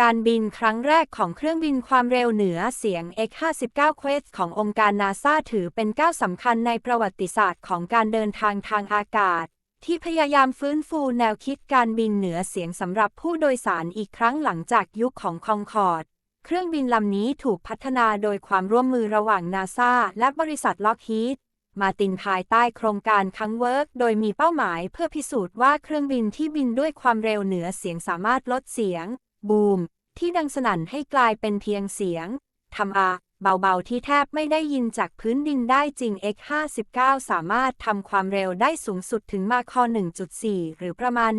การบินครั้งแรกของเครื่องบินความเร็วเหนือเสียง X-59 Quest ขององค์การนาซาถือเป็นก้าวสำคัญในประวัติศาสตร์ของการเดินทางทางอากาศ ที่พยายามฟื้นฟูแนวคิดการบินเหนือเสียงสำหรับผู้โดยสารอีกครั้งหลังจากยุคของคองคอร์ด เครื่องบินลำนี้ถูกพัฒนาโดยความร่วมมือระหว่างนาซาและบริษัทล็อกฮีดมาตินภายใต้โครงการคังเวิร์กโดยมีเป้าหมายเพื่อพิสูจน์ว่าเครื่องบินที่บินด้วยความเร็วเหนือเสียงสามารถลดเสียง บูม ที่ดังสนั่นให้กลายเป็นเพียงเสียงทำอาเบาๆ ที่แทบไม่ได้ยินจากพื้นดินได้จริง X59 สามารถทำความเร็วได้สูงสุดถึงมาคอ1.4 หรือประมาณ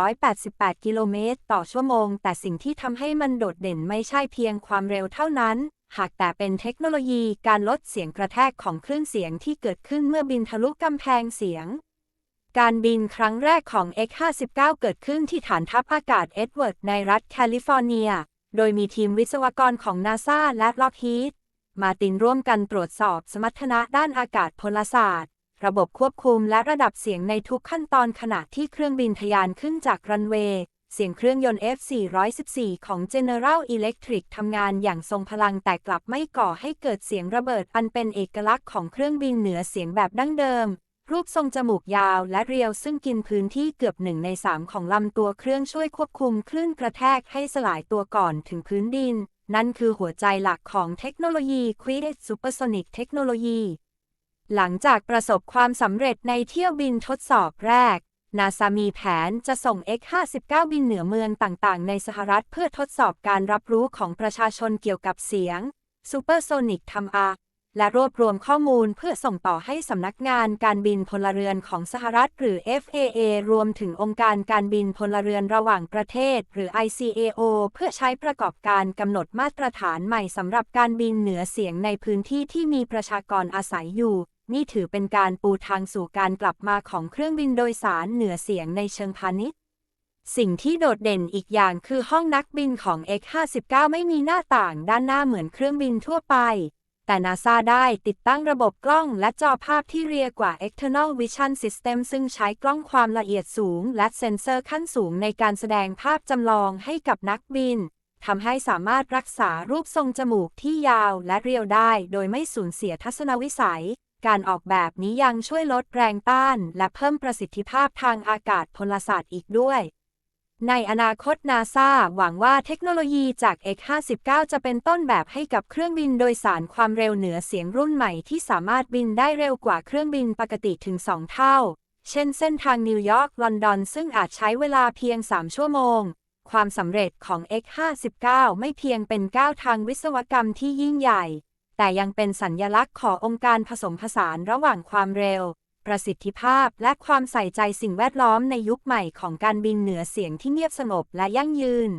1,488 กิโลเมตรต่อชั่วโมง แต่สิ่งที่ทำให้มันโดดเด่นไม่ใช่เพียงความเร็วเท่านั้น หากแต่เป็นเทคโนโลยีการลดเสียงกระแทกของคลื่นเสียงที่เกิดขึ้นเมื่อบินทะลุกำแพงเสียง การบินครั้งแรกของ X59 เกิดขึ้นที่ฐานทัพอากาศเอ็ดเวิร์ดในรัฐแคลิฟอร์เนีย โดยมีทีมวิศวกรของนาซาและล็อกฮีดมาตินร่วมกันตรวจสอบสมรรถนะด้านอากาศพลศาสตร์ ระบบควบคุมและระดับเสียงในทุกขั้นตอนขณะที่เครื่องบินทะยานขึ้นจากรันเวย์ เสียงเครื่องยนต์ F414 ของ General Electric ทำงานอย่างทรงพลังแต่กลับไม่ก่อให้เกิดเสียงระเบิดอันเป็นเอกลักษณ์ของเครื่องบินเหนือเสียงแบบดั้งเดิม รูปทรงจมูกยาวและเรียวซึ่งกินพื้นที่เกือบหนึ่งในสามของลำตัวเครื่องช่วยควบคุมคลื่นกระแทกให้สลายตัวก่อนถึงพื้นดิน นั่นคือหัวใจหลักของเทคโนโลยี Quiet Supersonic Technology หลังจากประสบความสำเร็จในเที่ยวบินทดสอบแรก นาซามีแผนจะส่ง X-59 บินเหนือเมืองต่างๆ ในสหรัฐเพื่อทดสอบการรับรู้ของประชาชนเกี่ยวกับเสียง Supersonic ทำอา และรวบรวมข้อมูลเพื่อส่งต่อให้สำนักงานการบินพลเรือนของสหรัฐหรือ FAA รวมถึงองค์การการบินพลเรือนระหว่างประเทศ หรือ ICAO เพื่อใช้ประกอบการกำหนดมาตรฐานใหม่สำหรับการบินเหนือเสียงในพื้นที่ที่มีประชากรอาศัยอยู่ นี่ถือเป็นการปูทางสู่การกลับมาของเครื่องบินโดยสารเหนือเสียงในเชิงพาณิชย์สิ่งที่โดดเด่นอีกอย่างคือห้องนักบินของ X59 ไม่มีหน้าต่างด้านหน้าเหมือนเครื่องบินทั่วไป แต่นาซาได้ติดตั้งระบบกล้องและจอภาพที่เรียกว่า External Vision System ซึ่งใช้กล้องความละเอียดสูง และเซ็นเซอร์ขั้นสูงในการแสดงภาพจำลองให้กับนักบินทำให้สามารถรักษารูปทรงจมูกที่ยาวและเรียวได้โดยไม่สูญเสียทัศนวิสัย การออกแบบนี้ยังช่วยลดแรงต้าน และเพิ่มประสิทธิภาพทางอากาศพลศาสตร์อีกด้วย ในอนาคตนาซาหวังว่าเทคโนโลยีจาก X59 จะเป็นต้นแบบให้กับเครื่องบินโดยสารความเร็วเหนือเสียงรุ่นใหม่ที่สามารถบินได้เร็วกว่าเครื่องบินปกติถึง 2 เท่า เช่นเส้นทางนิวยอร์กลอนดอนซึ่งอาจใช้เวลาเพียง 3 ชั่วโมง ความสำเร็จของ X59 ไม่เพียงเป็นก้าวทางวิศวกรรมที่ยิ่งใหญ่ แต่ยังเป็นสัญญลักษณ์ขององค์การผสมผสานระหว่างความเร็ว ประสิทธิภาพ และความใส่ใจสิ่งแวดล้อมในยุคใหม่ของการบินเหนือเสียงที่เงียบสงบและยั่งยืน